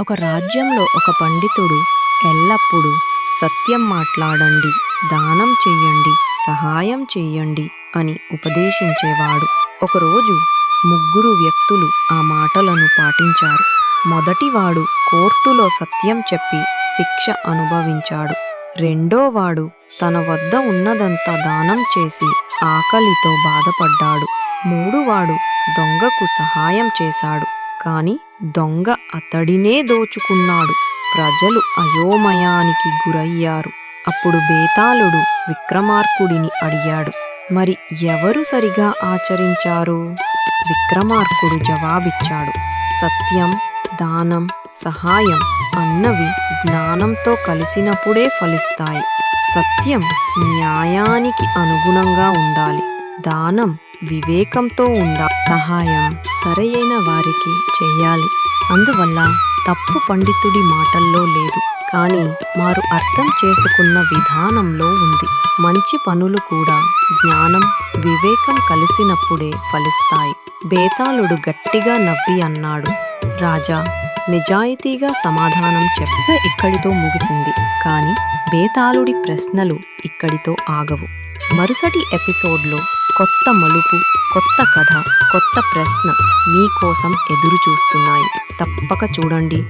ఒక రాజ్యంలో ఒక పండితుడు ఎల్లప్పుడూ సత్యం మాట్లాడండి దానం చెయ్యండి సహాయం చెయ్యండి అని ఉపదేశించేవాడు. ఒకరోజు ముగ్గురు వ్యక్తులు ఆ మాటలను పాటించారు. మొదటివాడు కోర్టులో సత్యం చెప్పి శిక్ష అనుభవించాడు. రెండోవాడు తన వద్ద ఉన్నదంతా దానం చేసి ఆకలితో బాధపడ్డాడు. మూడువాడు దొంగకు సహాయం చేశాడు. కాని దొంగ అతడినే దోచుకున్నాడు. ప్రజలు అయోమయానికి గురయ్యారు. అప్పుడు బేతాళుడు విక్రమార్కుడిని అడిగాడు మరి ఎవరు సరిగా ఆచరించారు? విక్రమార్కుడు జవాబిచ్చాడు సత్యం దానం సహాయం అన్నవి జ్ఞానంతో కలిసినప్పుడే ఫలిస్తాయి. సత్యం న్యాయానికి అనుగుణంగా ఉండాలి. దానం వివేకంతో ఉండ సహాయం సరైన వారికి చెయ్యాలి. అందువల్ల తప్పు పండితుడి మాటల్లో లేదు. కానీ వారు అర్థం చేసుకున్న విధానంలో ఉంది. మంచి పనులు కూడా జ్ఞానం వివేకం కలిసినప్పుడే ఫలిస్తాయి. బేతాళుడు గట్టిగా నవ్వి అన్నాడు. రాజా నిజాయితీగా సమాధానం చెప్ప ఇక్కడితో ముగిసింది. కానీ బేతాళుడి ప్రశ్నలు ఇక్కడితో ఆగవు. మరుసటి ఎపిసోడ్లో కొత్త మలుపు కొత్త కథ కొత్త ప్రశ్న మీకోసం ఎదురు చూస్తున్నాయి తప్పక చూడండి.